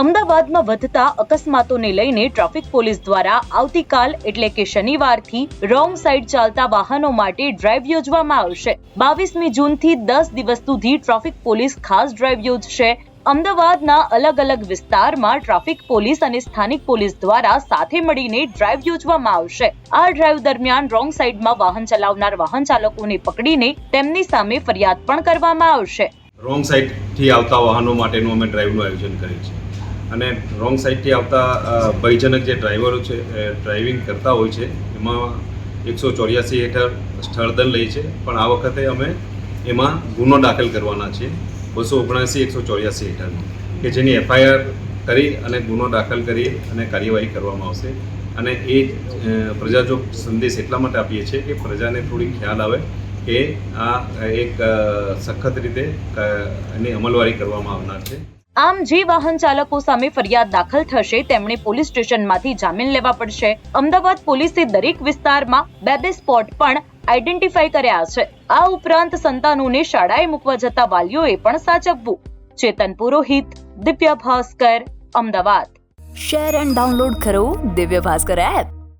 અમદાવાદમાં વધતા અકસ્માતોને લઈને ટ્રાફિક પોલીસ દ્વારા આવતીકાલ, એટલે કે શનિવારથી, રોંગ સાઈડ ચાલતા વાહનો માટે ડ્રાઈવ યોજવામાં આવશે. બાવીસમી જૂનથી દસ દિવસ સુધી ટ્રાફિક પોલીસ ખાસ ડ્રાઈવ યોજશે. અમદાવાદના અલગ અલગ વિસ્તારમાં ટ્રાફિક પોલીસ અને સ્થાનિક પોલીસ દ્વારા સાથે મળીને ડ્રાઈવ યોજવામાં આવશે. આ ડ્રાઈવ દરમિયાન રોંગ સાઈડમાં વાહન ચલાવનાર વાહન ચાલકોને પકડીને તેમની સામે ફરિયાદ પણ કરવામાં આવશે. રોંગ સાઈડથી આવતા વાહનો માટેનું અમે ડ્રાઈવનું આયોજન કરીએ છીએ. અને રોંગ સાઈડથી આવતા ભયજનક જે ડ્રાઈવરો છે, એ ડ્રાઇવિંગ કરતા હોય છે, એમાં એકસો ચોર્યાસી હેઠળ સ્થળદંડ લે છે, પણ આ વખતે અમે એમાં ગુનો દાખલ કરવાના છીએ, બસો ઓગણસી, એકસો ચોર્યાસી હેઠળનો, કે જેની એફઆઈઆર કરી અને ગુનો દાખલ કરી અને કાર્યવાહી કરવામાં આવશે. અને એ પ્રજા જો સંદેશ એટલા માટે આપીએ છીએ કે પ્રજાને થોડી ખ્યાલ આવે કે આ એક સખત રીતે એની અમલવારી કરવામાં આવનાર છે. આમ જે વાહન ચાલકો સામે ફરિયાદ દાખલ થશે તેમણે પોલીસ સ્ટેશનમાંથી જામીન લેવા પડશે. અમદાવાદ પોલીસે દરેક વિસ્તારમાં બે બે સ્પોટ પણ આઈડેન્ટિફાઈ કર્યા છે. આ ઉપરાંત સંતાનોને શાળાએ મૂકવા જતા વાલીઓએ પણ સાચવવું. Chetan Purohit Divya Bhaskar Ahmedabad. Share and download કરો દિવ્ય ભાસ્કર એપ.